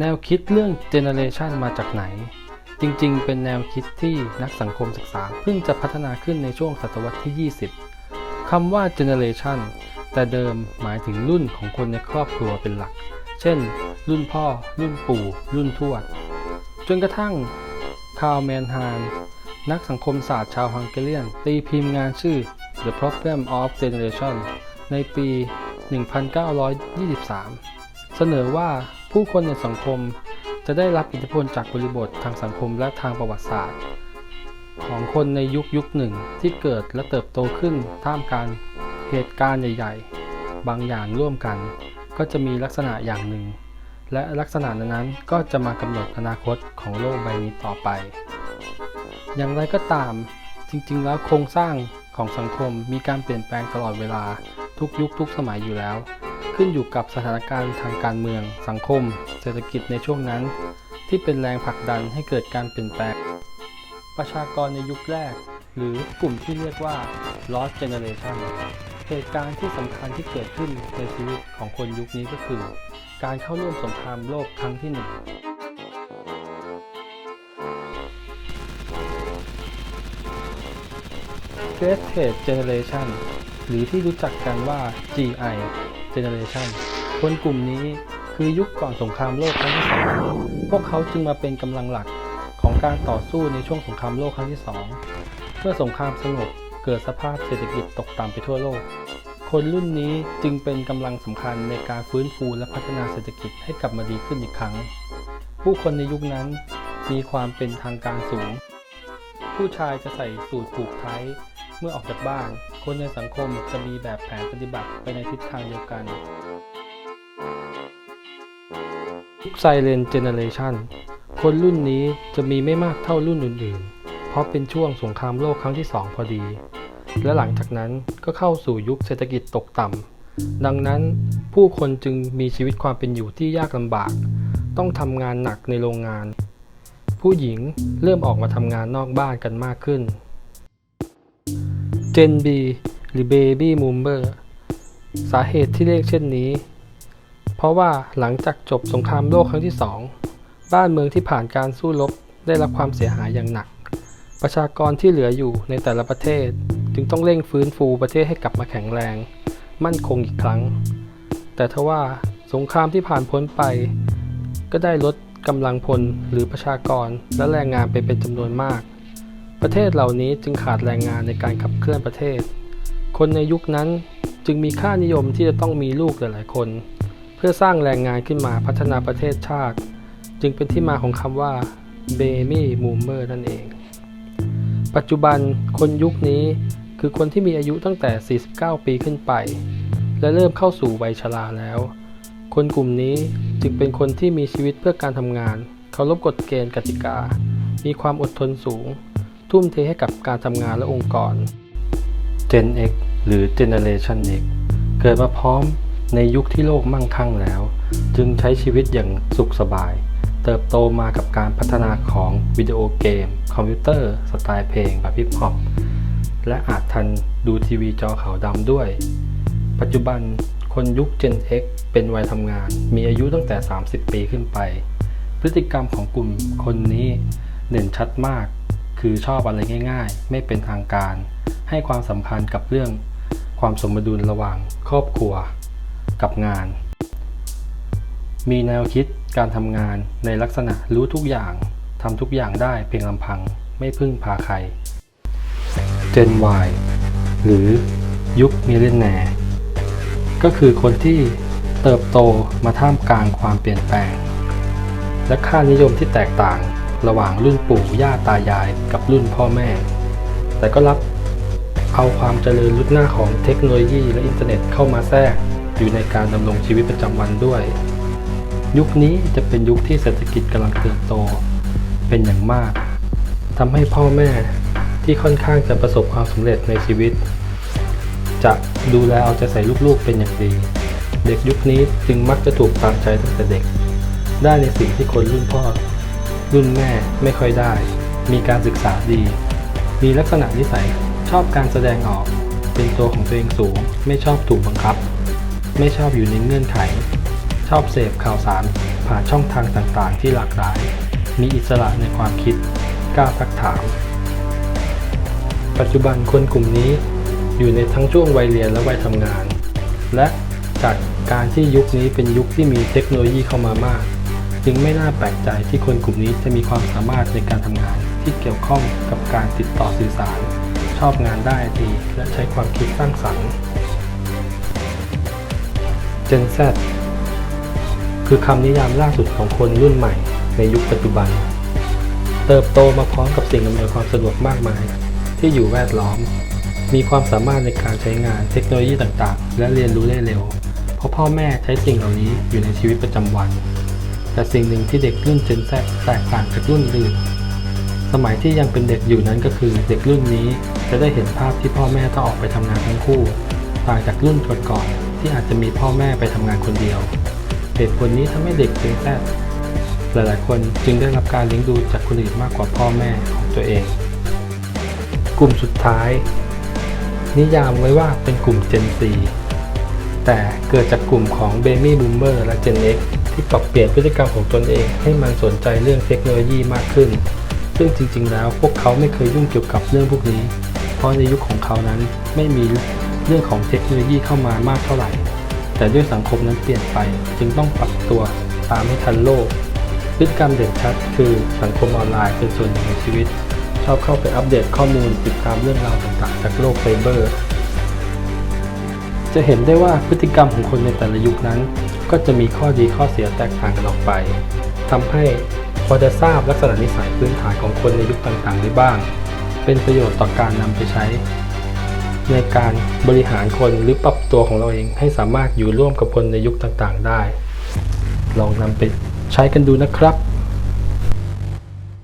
แนวคิดเรื่อง generation มาจากไหน จริงๆ เป็นแนวคิดที่นักสังคมศึกษาเพิ่งจะพัฒนาขึ้นในช่วงศตวรรษที่ 20 คำว่า generation แต่เดิมหมายถึงรุ่นของคนในครอบครัวเป็นหลัก เช่น รุ่นพ่อ รุ่นปู่ รุ่นทวด จนกระทั่งคาร์แมนฮานนักสังคมศาสตร์ชาวฮังการีนตีพิมพ์งานชื่อ The Problem of Generation ในปี 1923 เสนอว่า ผู้คนในสังคมจะได้รับอิทธิพลจากบริบททางสังคมและทางประวัติศาสตร์ ของคนในยุคยุคหนึ่งที่เกิดและเติบโตขึ้นท่ามกลางเหตุการณ์ใหญ่ ๆ บางอย่างร่วมกัน ก็จะมีลักษณะอย่างหนึ่ง และลักษณะนั้นก็จะมากำหนดอนาคตของโลกใบนี้ต่อไป อย่างไรก็ตาม จริงๆ แล้วโครงสร้างของสังคมมีการเปลี่ยนแปลงตลอดเวลาทุกยุคทุกสมัยอยู่แล้ว ขึ้นอยู่กับสถานการณ์ทางการเมือง สังคม เศรษฐกิจในช่วงนั้น ที่เป็นแรงผลักดันให้เกิดการเปลี่ยนแปลง ประชากรในยุคแรก หรือกลุ่มที่เรียกว่า lost generation เหตุการณ์ที่สำคัญที่เกิดขึ้นในชีวิตของคนยุคนี้ก็คือ การเข้าร่วมสงครามโลกครั้งที่หนึ่ง Greatest Generation หรือที่รู้จักกันว่า GI Generation คนกลุ่มนี้คือยุคก่อนสงครามโลกครั้งที่สองพวกเขาจึงมาเป็นกำลังหลักของการต่อสู้ในช่วงสงครามโลกครั้งที่สองเมื่อสงครามสงบเกิดสภาพเศรษฐกิจตกต่ำไปทั่วโลก คนรุ่นนี้จึงเป็นกำลังสำคัญในการฟื้นฟูและพัฒนาเศรษฐกิจให้กลับมาดีขึ้นอีกครั้ง ผู้คนในยุคนั้นมีความเป็นทางการสูง ผู้ชายจะใส่สูทผูกไทยเมื่อออกจากบ้าน คนในสังคมจะมีแบบแผนปฏิบัติไปในทิศทางเดียวกันยุคไซเลนเจเนเรชันคนรุ่นนี้จะมีไม่มากเท่ารุ่นอื่นๆ เพราะเป็นช่วงสงครามโลกครั้งที่สองพอดี และหลังจากนั้นก็เข้าสู่ยุคเศรษฐกิจตกต่ำ ดังนั้นผู้คนจึงมีชีวิตความเป็นอยู่ที่ยากลำบาก ต้องทำงานหนักในโรงงาน ผู้หญิงเริ่มออกมาทำงานนอกบ้านกันมากขึ้น Gen B หรือ Baby Boomer สาเหตุที่เรียกเช่นนี้ เพราะว่าหลังจากจบสงครามโลกครั้งที่สองบ้านเมืองที่ผ่านการสู้รบได้รับความเสียหายอย่างหนัก ประชากรที่เหลืออยู่ในแต่ละประเทศ จึงต้องเร่งฟื้นฟูประเทศให้กลับมาแข็งแรง มั่นคงอีกครั้ง แต่ทว่าสงครามที่ผ่านพ้นไป ก็ได้ลดกำลังพลหรือประชากรและแรงงานไปเป็นจำนวนมาก ประเทศเหล่านี้จึงขาดแรงงานในการขับเคลื่อนประเทศ คนในยุคนั้นจึงมีค่านิยมที่จะต้องมีลูกหลายๆคน เพื่อสร้างแรงงานขึ้นมาพัฒนาประเทศชาติ จึงเป็นที่มาของคำว่า Baby Boomer นั่นเอง ปัจจุบันคนยุคนี้คือคนที่มีอายุตั้งแต่ 49 ปีขึ้นไป และเริ่มเข้าสู่วัยชราแล้ว คนกลุ่มนี้จึงเป็นคนที่มีชีวิตเพื่อการทำงาน เคารพกฎเกณฑ์กติกา มีความอดทนสูง ทุ่มเทให้กับการทำงานและองค์กร Gen X หรือ Generation X เกิดมาพร้อมในยุคที่โลกมั่งคั่งแล้ว จึงใช้ชีวิตอย่างสุขสบาย เติบโตมากับการพัฒนาของวิดีโอเกม คอมพิวเตอร์ สไตล์เพลงแบบฮิปฮอปและอาจทันดูทีวีจอขาวดำด้วย ปัจจุบันคนยุค Gen X เป็นวัยทำงาน มีอายุตั้งแต่ 30 ปีขึ้นไป พฤติกรรมของกลุ่มคนนี้เด่นชัดมาก คือชอบอะไรง่ายๆ ไม่เป็นทางการ ให้ความสำคัญกับเรื่องความสมดุลระหว่างครอบครัวกับงาน มีแนวคิดการทำงานในลักษณะรู้ทุกอย่างทำทุกอย่างได้เพียงลำพังไม่พึ่งพาใคร Gen Y หรือยุคมิเลนแนก็คือคนที่เติบโตมาท่ามกลางความเปลี่ยนแปลง และค่านิยมที่แตกต่าง ระหว่างรุ่นปู่ย่าตายายกับรุ่นพ่อแม่ แต่ก็รับเอาความเจริญรุ่นหน้าของเทคโนโลยีและอินเทอร์เน็ตเข้ามาแทรกอยู่ในการดำรงชีวิตประจำวันด้วย ยุคนี้จะเป็นยุคที่เศรษฐกิจกำลังเติบโต เป็นอย่างมากทำให้พ่อแม่ที่ค่อนข้างจะประสบความสำเร็จในชีวิต จะดูแลเอาใจใส่ลูกๆเป็นอย่างดี เด็กยุคนี้จึงมักจะถูกตามใจตั้งแต่เด็ก ได้ในสิ่งที่คนรุ่นพ่อ รุ่นแม่ไม่ค่อยได้ มีการศึกษาดี มีลักษณะนิสัยชอบการแสดงออก เป็นตัวของตัวเองสูง ไม่ชอบถูกบังคับ ไม่ชอบอยู่ในเงื่อนไข ชอบเสพข่าวสารผ่านช่องทางต่างๆ ที่หลากหลาย มีอิสระในความคิด กล้าซักถาม ปัจจุบันคนกลุ่มนี้อยู่ในทั้งช่วงวัยเรียนและวัยทำงาน และจากการที่ยุคนี้เป็นยุคที่มีเทคโนโลยีเข้ามามาก จึงไม่น่าแปลกใจที่คนกลุ่มนี้จะมีความสามารถในการทำงานที่เกี่ยวข้องกับการติดต่อสื่อสาร ชอบงานได้ดีและใช้ความคิดสร้างสรรค์ Gen Z คือคำนิยามล่าสุดของคนรุ่นใหม่ในยุคปัจจุบัน เติบโตมาพร้อมกับสิ่งอำนวยความสะดวกมากมาย ที่อยู่แวดล้อม มีความสามารถในการใช้งานเทคโนโลยีต่างๆ และเรียนรู้ได้เร็ว เพราะพ่อแม่ใช้สิ่งเหล่านี้อยู่ในชีวิตประจำวัน แต่สิ่งหนึ่งที่เด็กรุ่น Gen Z แตกต่างจากรุ่นอื่น สมัยที่ยังเป็นเด็กอยู่นั้นก็คือเด็กรุ่นนี้จะได้เห็นภาพที่พ่อแม่ต้องออกไปทำงานทั้งคู่ ต่างจากรุ่นก่อนๆที่อาจจะมีพ่อแม่ไปทำงานคนเดียว เหตุผลนี้ทำให้เด็ก Gen Z หลายๆ คนจึงได้รับการเลี้ยงดูจากคนอื่นมากกว่าพ่อแม่ของตัวเอง กลุ่มสุดท้าย นิยามไว้ว่าเป็นกลุ่ม Gen Z แต่เกิดจากกลุ่มของ Baby Boomer และ Gen X ที่ปรับเปลี่ยนพฤติกรรมของตนเอง ให้มันสนใจเรื่องเทคโนโลยีมากขึ้น ซึ่งจริง ๆ แล้วพวกเขาไม่เคยยุ่งเกี่ยวกับเรื่องพวกนี้ เพราะในยุคของเขานั้นไม่มีเรื่องของเทคโนโลยีเข้ามามากเท่าไหร่ แต่ด้วยสังคมนั้นเปลี่ยนไป จึงต้องปรับตัวตามให้ทันโลก พฤติกรรมเด่นชัดคือสังคมออนไลน์เป็นส่วนหนึ่งในชีวิต ชอบเข้าไปอัปเดตข้อมูลติดตามเรื่องราวต่างๆ จากโลกไซเบอร์ จะเห็นได้ว่าพฤติกรรมของคนในแต่ละยุคนั้น ก็จะมีข้อดีข้อเสียแตกต่างกันออกไปทำให้พอจะทราบลักษณะนิสัยพื้นฐานของคนในยุคต่างๆได้บ้าง เป็นประโยชน์ต่อการนำไปใช้ ในการบริหารคนหรือปรับตัวของเราเองให้สามารถอยู่ร่วมกับคนในยุคต่างๆได้ ลองนำไปใช้กันดูนะครับ